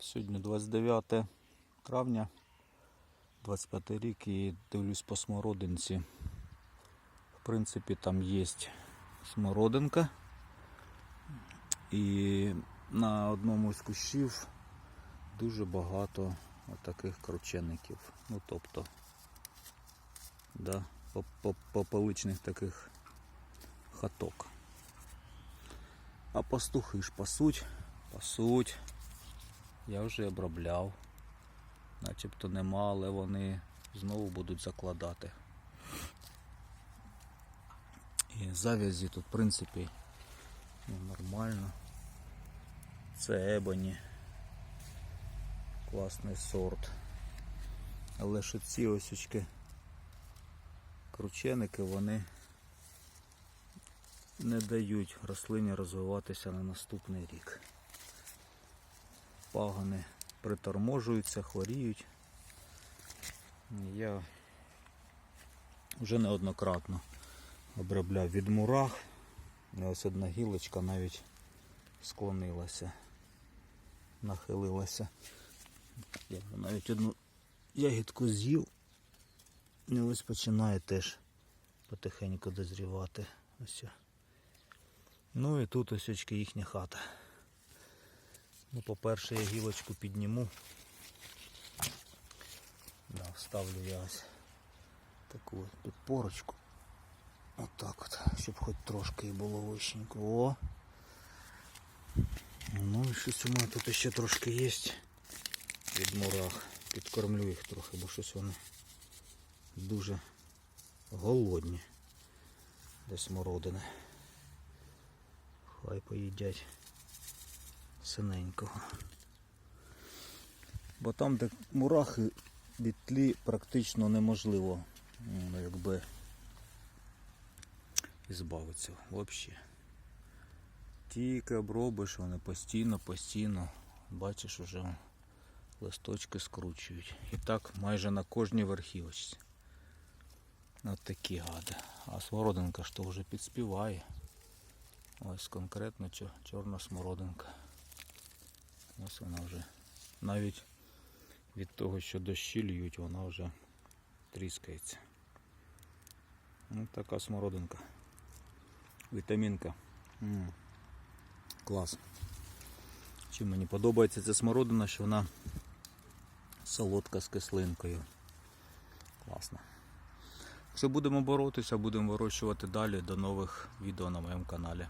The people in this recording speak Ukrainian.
Сьогодні 29 травня, 25 рік і дивлюсь по смородинці. В принципі, там є смородинка. І на одному з кущів дуже багато таких кручеників. Ну тобто, да, по- по- попеличних таких хаток. А пастухи ж пасуть, пасуть. Я вже обробляв. Начебто нема, але вони знову будуть закладати. І завязі тут, в принципі, ну, нормально. Це ебоні. Класний сорт. Але ж ці осічки крученики, вони не дають рослині розвиватися на наступний рік. Пагони приторможуються, хворіють. Я вже неоднократно обробляв від мурах. Ось одна гілочка навіть склонилася, нахилилася. Я навіть одну ягідку з'їв. І ось починає теж потихеньку дозрівати. Ось. Ну і тут ось очки їхня хата. Ну, по-перше, я гілочку підніму. Да, вставлю я ось таку підпорочку. Отак от, щоб хоч трошки і було вищенько. О! Ну і щось у мене тут ще трошки є від мурах. Підкормлю їх трохи, бо щось вони дуже голодні. Десь мородини. Хай поїдять синенького. Бо там, де мурахи від тлі практично неможливо м, якби ізбавитися взагалі. Тільки обробиш, вони постійно, постійно, бачиш, уже листочки скручують. І так майже на кожній верхівочці. От такі гади. А смородинка ж то вже підспіває. Ось конкретно чорна смородинка. Ось вона вже навіть від того, що дощі льють, вона вже тріскається. Ось така смородинка. Вітамінка. М. Клас. Чим мені подобається ця смородина, що вона солодка з кислинкою. Класно. Все будемо боротися, будемо вирощувати далі. До нових відео на моєму каналі.